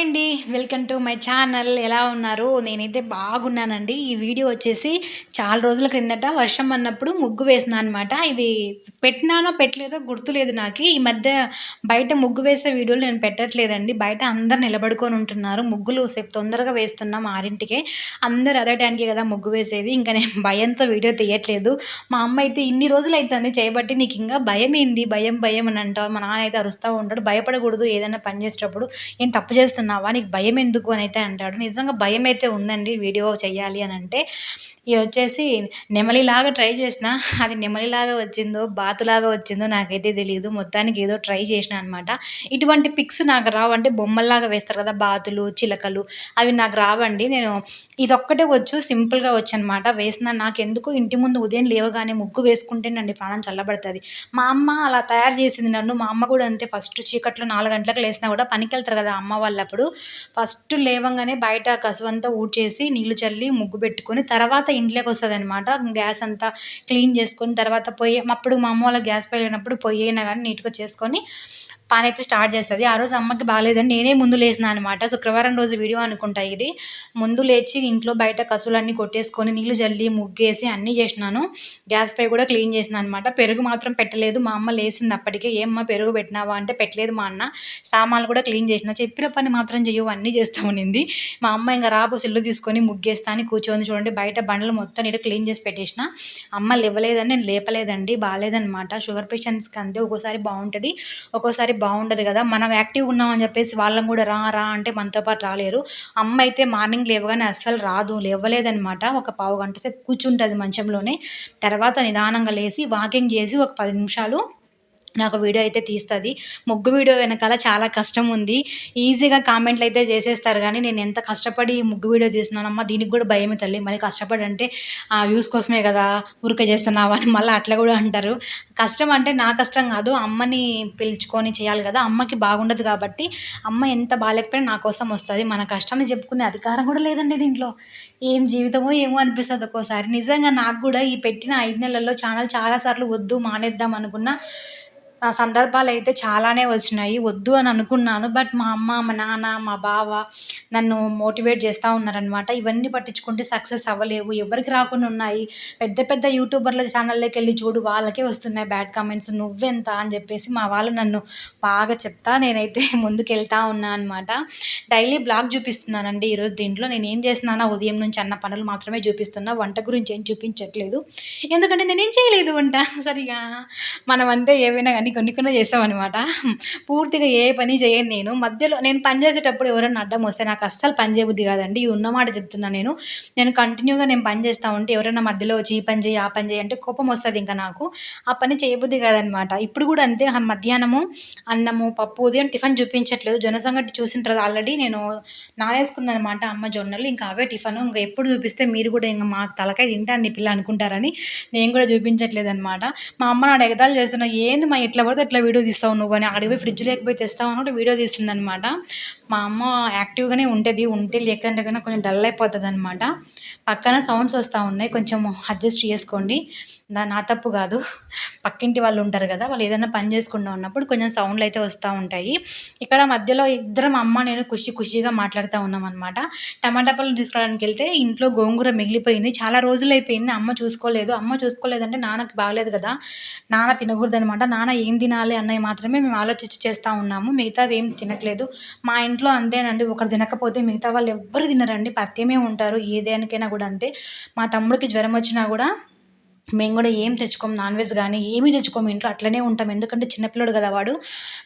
అండి. Welcome to my channel ఎలా ఉన్నారు? నేనైతే బాగున్నానండి. ఈ వీడియో వచ్చేసి చాలా రోజుల క్రిందట వర్షం అన్నప్పుడు ముగ్గు వేసిన అనమాట ఇది పెట్టినానో పెట్టలేదో గుర్తులేదు నాకు. ఈ మధ్య బయట ముగ్గు వేసే వీడియోలు నేను పెట్టట్లేదండి. బయట అందరు నిలబడుకొని ఉంటున్నారు. ముగ్గులు సేపు తొందరగా వేస్తున్నాం ఆరింటికే. అందరు అదే టైంకి కదా ముగ్గు వేసేది. ఇంకా నేను భయంతో వీడియో తీయట్లేదు. మా అమ్మ అయితే ఇన్ని రోజులు అవుతుంది చేయబట్టి నీకు ఇంకా భయం ఏంది భయం భయం అని అంటావు. మా నాన్న అయితే అరుస్తూ ఉంటాడు. భయపడకూడదు ఏదైనా పని చేసేటప్పుడు. ఏం తప్పు చేస్తున్నావా నీకు భయం ఎందుకు అని అయితే అంటాడు. నిజంగా భయం అయితే ఉందండి వీడియో చేయాలి అని అంటే. ఇది వచ్చేసి నెమలిలాగా ట్రై చేసిన అది నెమలిలాగా వచ్చిందో బాతులాగా వచ్చిందో నాకైతే తెలియదు మొత్తానికి ఏదో ట్రై చేసిన అనమాట ఇటువంటి పిక్స్ నాకు రావంటే బొమ్మల్లాగా వేస్తారు కదా బాతులు చిలకలు అవి నాకు రావండి. నేను ఇదొక్కటే వచ్చు సింపుల్గా వచ్చు అనమాట వేసిన నాకు ఎందుకు ఇంటి ముందు ఉదయం లేవగానే ముగ్గు వేసుకుంటేనండి ప్రాణం చల్లబడుతుంది. మా అమ్మ అలా తయారు చేసింది నన్ను. మా అమ్మ కూడా అంతే. ఫస్ట్ చీకట్లో నాలుగు గంటలకు లేసినా కూడా పనికి వెళ్తారు కదా అమ్మ వాళ్ళప్పుడు. ఫస్ట్ లేవంగానే బయట కసువంతా ఊడ్చేసి నీళ్ళు చల్లి ముగ్గు పెట్టుకొని తర్వాత ఇంట్లోకి వస్తుంది అనమాట గ్యాస్ అంతా క్లీన్ చేసుకొని తర్వాత పొయ్యి అప్పుడు మా అమ్మ వాళ్ళ గ్యాస్ పొయ్యి లేనప్పుడు పొయ్యి అయినా కానీ నీట్గా చేసుకొని పని అయితే స్టార్ట్ చేస్తుంది. ఆ రోజు అమ్మకి బాగాలేదని నేనే ముందు లేచిన అనమాట శుక్రవారం రోజు వీడియో అనుకుంటా ఇది. ముందు లేచి ఇంట్లో బయట కసులన్నీ కొట్టేసుకొని నీళ్ళు జల్లి ముగ్గేసి అన్నీ చేసినాను. గ్యాస్ పై కూడా క్లీన్ చేసిన అనమాట పెరుగు మాత్రం పెట్టలేదు. మా అమ్మ లేచింది అప్పటికే. ఏమ్మా పెరుగు పెట్టినావా? అంటే పెట్టలేదు మా అన్న. సామాన్లు కూడా క్లీన్ చేసిన. చెప్పిన పని మాత్రం చెయ్యవు అన్నీ చేస్తామనింది మా అమ్మ ఇంకా రాబో సెల్లు తీసుకొని ముగ్గేస్తా అని కూర్చొని చూడండి. బయట బండ్లు మొత్తం నీట్ క్లీన్ చేసి పెట్టేసిన. అమ్మ లేవలేదని నేను లేపలేదండి. బాగాలేదనమాట షుగర్ పేషెంట్స్కి అంతే. ఒక్కోసారి బాగుంటుంది. ఒక్కోసారి బాగుండదు కదా. మనం యాక్టివ్ ఉన్నామని చెప్పేసి వాళ్ళని కూడా రా రా అంటే మనతో పాటు రాలేరు. అమ్మ అయితే మార్నింగ్ లేవగానే అస్సలు రాదు లేవలేదనమాట ఒక పావు గంట సేపు కూర్చుంటుంది మంచంలోనే. తర్వాత నిదానంగా లేచి వాకింగ్ చేసి ఒక పది నిమిషాలు నాకు వీడియో అయితే తీస్తుంది. ముగ్గు వీడియో వెనకాల చాలా కష్టం ఉంది. ఈజీగా కామెంట్లు అయితే చేసేస్తారు కానీ నేను ఎంత కష్టపడి ముగ్గు వీడియో తీస్తున్నానమ్మా దీనికి కూడా భయమే తల్లి. మళ్ళీ కష్టపడి అంటే వ్యూస్ కోసమే కదా ఊరికే చేస్తున్నావా అని మళ్ళీ అట్లా కూడా అంటారు. కష్టం అంటే నా కష్టం కాదు అమ్మని పిలుచుకొని చేయాలి కదా. అమ్మకి బాగుండదు కాబట్టి అమ్మ ఎంత బాగాలేకపోయినా నా కోసం వస్తుంది. మన కష్టాన్ని చెప్పుకునే అధికారం కూడా లేదండి దీంట్లో. ఏం జీవితమో ఏమో అనిపిస్తుంది ఒక్కోసారి. నిజంగా నాకు కూడా ఈ పెట్టిన ఐదు నెలల్లో ఛానల్ చాలాసార్లు వద్దు మానేద్దాం అనుకున్నా సందర్భాలు అయితే చాలానే వచ్చినాయి. వద్దు అని అనుకున్నాను. బట్ మా అమ్మ మా నాన్న మా బావ నన్ను మోటివేట్ చేస్తూ ఉన్నారనమాట ఇవన్నీ పట్టించుకుంటే సక్సెస్ అవ్వలేవు. ఎవరికి రాకుండా ఉన్నాయి. పెద్ద పెద్ద యూట్యూబర్ల ఛానల్లోకి వెళ్ళి చూడు వాళ్ళకే వస్తున్నాయి బ్యాడ్ కామెంట్స్. నువ్వెంత అని చెప్పేసి మా వాళ్ళు నన్ను బాగా చెప్తా నేనైతే ముందుకు వెళ్తా ఉన్నా అనమాట డైలీ బ్లాగ్ చూపిస్తున్నానండి ఈరోజు దీంట్లో. నేను ఏం చేస్తున్నానా ఉదయం నుంచి అన్న పనులు మాత్రమే చూపిస్తున్నా. వంట గురించి ఏం చూపించట్లేదు. ఎందుకంటే నేనేం చేయలేదు వంట సరిగా. మనం అంతే ఏవైనా కానీ కొన్ని కొన్ని చేసామన్నమాట పూర్తిగా ఏ పని చేయను నేను. మధ్యలో నేను పని చేసేటప్పుడు ఎవరైనా అడ్డం వస్తే నాకు అస్సలు పని చేయబుద్ధి కాదండి. ఇది ఉన్నమాట చెప్తున్నాను నేను. నేను కంటిన్యూగా నేను పని చేస్తూ ఉంటే ఎవరైనా మధ్యలో వచ్చి ఈ పని చేయి ఆ పని చేయి అంటే కోపం వస్తుంది ఇంకా నాకు. ఆ పని చేయబుద్ధి కాదనమాట ఇప్పుడు కూడా అంతే. మధ్యాహ్నము అన్నము పప్పు ఉదయం టిఫిన్ చూపించట్లేదు. జొన్న సంగటి చూసింటారు ఆల్రెడీ నేను నానేసుకున్నాను అనమాట అమ్మ జొన్నలు ఇంకా అవే టిఫిన్. ఇంకా ఎప్పుడు చూపిస్తే మీరు కూడా ఇంకా మాకు తలకాయ తింటాను పిల్ల అనుకుంటారని నేను కూడా చూపించట్లేదు అనమాట మా అమ్మ నాడు ఎగతాలు చేస్తున్నా. ఏంది మా ఇట్లా పడితే ఎట్లా వీడియో తీస్తావు నువ్వు అని అడిగి ఫ్రిడ్జ్ లేకపోయి తెస్తావు అన్నట్టు వీడియో తీస్తుంది అనమాట మా అమ్మ యాక్టివ్గానే ఉంటుంది ఉంటే లేకంటే కన్నా కొంచెం డల్ అయిపోతుంది అనమాట పక్కన సౌండ్స్ వస్తూ ఉన్నాయి కొంచెం అడ్జస్ట్ చేసుకోండి. నా తప్పు కాదు. పక్కింటి వాళ్ళు ఉంటారు కదా వాళ్ళు ఏదైనా పని చేసుకుంటూ ఉన్నప్పుడు కొంచెం సౌండ్లు అయితే వస్తూ ఉంటాయి. ఇక్కడ మధ్యలో ఇద్దరం అమ్మ నేను ఖుషి ఖుషిగా మాట్లాడుతూ ఉన్నాం అనమాట టమాటా పళ్ళు తీసుకోవడానికి వెళ్తే ఇంట్లో గోంగూర మిగిలిపోయింది. చాలా రోజులు అయిపోయింది. అమ్మ చూసుకోలేదు. అమ్మ చూసుకోలేదంటే నాన్నకి బాగలేదు కదా. నాన్న తినకూడదు అనమాట నాన్న ఏం తినాలి అన్నవి మాత్రమే మేము ఆలోచించి చేస్తూ ఉన్నాము. మిగతావి ఏం తినట్లేదు. మా ఇంట్లో అంతేనండి. ఒకరు తినకపోతే మిగతా వాళ్ళు ఎవ్వరు తినరండి. పత్యమే ఉంటారు. ఏ దేనికైనా కూడా అంతే. మా తమ్ముడికి జ్వరం వచ్చినా కూడా మేము కూడా ఏం తెచ్చుకోం నాన్ వెజ్ కానీ ఏమీ తెచ్చుకోము ఇంట్లో అట్లనే ఉంటాం. ఎందుకంటే చిన్నపిల్లడు కదా వాడు.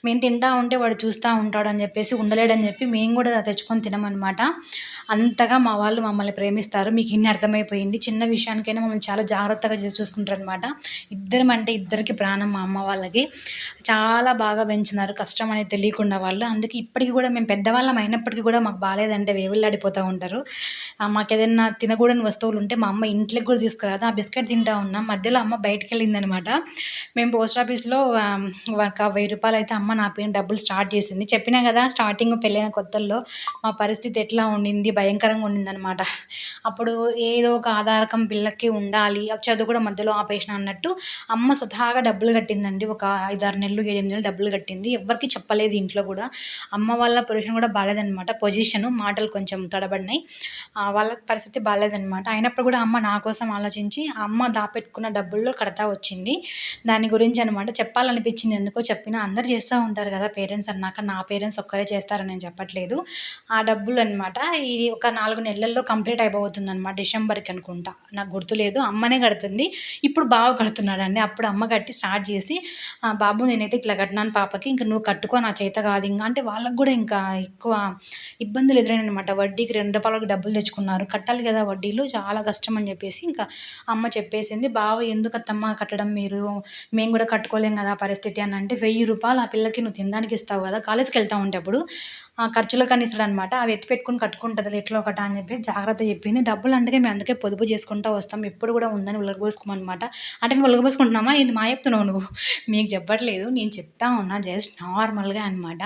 మేము తింటా ఉంటే వాడు చూస్తూ ఉంటాడు అని చెప్పేసి ఉండలేడని చెప్పి మేము కూడా తెచ్చుకొని తినమనమాట అంతగా మా వాళ్ళు మమ్మల్ని ప్రేమిస్తారు. మీకు ఇన్ని అర్థమైపోయింది. చిన్న విషయానికైనా మమ్మల్ని చాలా జాగ్రత్తగా చూసుకుంటారు అనమాట ఇద్దరం అంటే ఇద్దరికి ప్రాణం మా అమ్మ వాళ్ళకి. చాలా బాగా పెంచినారు. కష్టం అనేది తెలియకుండా వాళ్ళు. అందుకే ఇప్పటికి కూడా మేము పెద్దవాళ్ళం అయినప్పటికీ కూడా మాకు బాగాలేదంటే వేవిల్లాడిపోతూ ఉంటారు. మాకు ఏదైనా తినకూడని వస్తువులు ఉంటే మా అమ్మ ఇంట్లోకి కూడా తీసుకురాదు. ఆ బిస్కెట్ తింటా ఉన్నాను ఉన్నాం మధ్యలో అమ్మ బయటికి వెళ్ళిందనమాట మేము పోస్ట్ ఆఫీస్లో ఒక వెయ్యి రూపాయలు అయితే అమ్మ నా పేరు డబ్బులు స్టార్ట్ చేసింది. చెప్పినా కదా స్టార్టింగ్ పెళ్ళైన కొత్తల్లో మా పరిస్థితి ఎట్లా ఉండింది? భయంకరంగా ఉండిందనమాట. అప్పుడు ఏదో ఒక ఆధారకం పిల్లకి ఉండాలి చదువు కూడా మధ్యలో ఆపేసిన అన్నట్టు అమ్మ స్వతహాగా డబ్బులు కట్టిందండి. ఒక ఐదారు నెలలు ఏడెనిమిది నెలలు డబ్బులు కట్టింది. ఎవరికి చెప్పలేదు ఇంట్లో కూడా. అమ్మ వాళ్ళ పొజిషన్ కూడా బాగాలేదనమాట. పొజిషను మాటలు కొంచెం తడబడినాయి. ఆ, వాళ్ళ పరిస్థితి బాగాలేదనమాట. అయినప్పుడు కూడా అమ్మ నా కోసం ఆలోచించి అమ్మ అమ్మ పెట్టుకున్న డబ్బుల్లో కడతా వచ్చింది. దాని గురించి అనమాట చెప్పాలనిపించింది. ఎందుకో చెప్పిన అందరు చేస్తూ ఉంటారు కదా పేరెంట్స్ అన్నాక నా పేరెంట్స్ ఒక్కరే చేస్తారని నేను చెప్పట్లేదు. ఆ డబ్బులు అనమాట ఈ ఒక నాలుగు నెలల్లో కంప్లీట్ అయిపోతుంది అనమాట డిసెంబర్కి అనుకుంటా. నాకు గుర్తులేదు. అమ్మనే కడుతుంది. ఇప్పుడు బావ కడుతున్నాడండి. అప్పుడు అమ్మ కట్టి స్టార్ట్ చేసి "ఆ, బాబు నేనైతే ఇట్లా కట్టినాను పాపకి. ఇంకా నువ్వు కట్టుకో నా చేత కాదు. ఇంకా అంటే వాళ్ళకు కూడా ఇంకా ఎక్కువ ఇబ్బందులు ఎదురైనాయి అనమాట వడ్డీకి రెండు రూపాయలకు డబ్బులు తెచ్చుకున్నారు. కట్టాలి కదా వడ్డీలు. చాలా కష్టం అని చెప్పేసి ఇంకా అమ్మ చెప్పేసింది. బావ ఎందుకు కట్టడం మీరు? మేము కూడా కట్టుకోలేం కదా పరిస్థితి అని అంటే వెయ్యి రూపాయలు ఆ పిల్లకి నువ్వు తినడానికి ఇస్తావు కదా కాలేజ్కి వెళ్తా ఉంటే అప్పుడు. ఖర్చులకు అని ఇస్తాడు అనమాట అవి ఎత్తి పెట్టుకుని కట్టుకుంటుంది ఎట్లా ఒకట అని చెప్పి జాగ్రత్త చెప్పింది. డబ్బులు అంటే మేము అందుకే పొదుపు చేసుకుంటూ వస్తాం. ఎప్పుడు కూడా ఉందని ఉలగబోసుకోమన్నమాట. అంటే మేము ఉలగబోసుకుంటున్నామా? ఇది మా చెప్తున్నావు నువ్వు? మీకు చెప్పట్లేదు. నేను చెప్తా ఉన్నా జస్ట్ నార్మల్గా అనమాట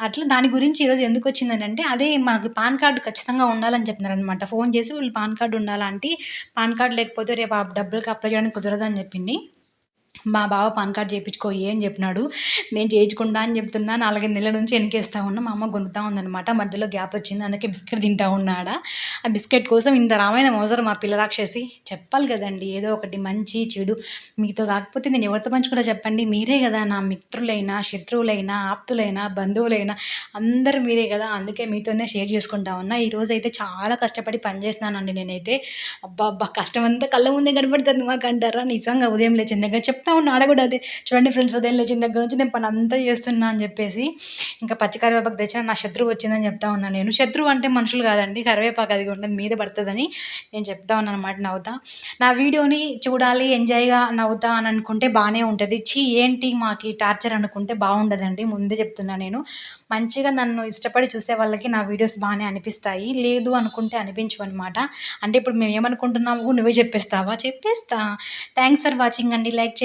అట్లా దాని గురించి ఈరోజు ఎందుకు వచ్చిందని అంటే అదే మాకు పాన్ కార్డు ఖచ్చితంగా ఉండాలని చెప్పినారనమాట ఫోన్ చేసి వీళ్ళు పాన్ కార్డు ఉండాలంటే పాన్ కార్డు లేకపోతే రేపు ఆ డబ్బులకి అప్లై చేయడానికి కుదరదు అని చెప్పింది. మా బావ పాన్ కార్డ్ చేయించుకో ఏం అని చెప్పినాడు. నేను చేయించుకుంటా అని చెప్తున్నా నాలుగైదు నెలల నుంచి వెనకేస్తా ఉన్నా మా అమ్మ గొంతుతా ఉందనమాట మధ్యలో గ్యాప్ వచ్చింది అందుకే బిస్కెట్ తింటా ఉన్నాడా ఆ బిస్కెట్ కోసం ఇంత రామాయణం అవసరం మా పిల్ల రాక్షసి? చెప్పాలి కదండి ఏదో ఒకటి మంచి చెడు. మీతో కాకపోతే నేను ఎవరితో పంచుకుంటా చెప్పండి? మీరే కదా నా మిత్రులైనా శత్రువులైనా ఆప్తులైనా బంధువులైనా అందరూ మీరే కదా. అందుకే మీతోనే షేర్ చేసుకుంటా ఉన్నా. ఈరోజు అయితే చాలా కష్టపడి పనిచేస్తున్నానండి నేనైతే. అబ్బా అబ్బా కష్టం అంతా కళ్ళ ముందే కనబడుతుంది మాకు అంటారా? నిజంగా ఉదయం లేచిన దగ్గర చెప్తా ఉన్నా ఆడ కూడా అదే. చూడండి ఫ్రెండ్స్ ఉదయం లేచిన దగ్గర నుంచి నేను పని అంతా చేస్తున్నా అని చెప్పేసి ఇంకా పచ్చి కరివేపాకు తెచ్చిన నా శత్రువు వచ్చిందని చెప్తా ఉన్నా నేను. శత్రువు అంటే మనుషులు కాదండి కరివేపాకు అది ఉండదు మీద పడుతుందని నేను చెప్తా ఉన్నాను అనమాట నవ్వుతా. నా వీడియోని చూడాలి ఎంజాయ్గా నవ్వుతా అని అనుకుంటే బాగానే ఉంటుంది. చీ ఏంటి మాకు టార్చర్ అనుకుంటే బాగుండదండి ముందే చెప్తున్నా నేను. మంచిగా నన్ను ఇష్టపడి చూసే వాళ్ళకి నా వీడియోస్ బాగానే అనిపిస్తాయి. లేదు అనుకుంటే అనిపించవు అనమాట అంటే ఇప్పుడు మేము ఏమనుకుంటున్నాము నువ్వే చెప్పేస్తావా? చెప్పేస్తా. థ్యాంక్స్ ఫర్ వాచింగ్ అండి. లైక్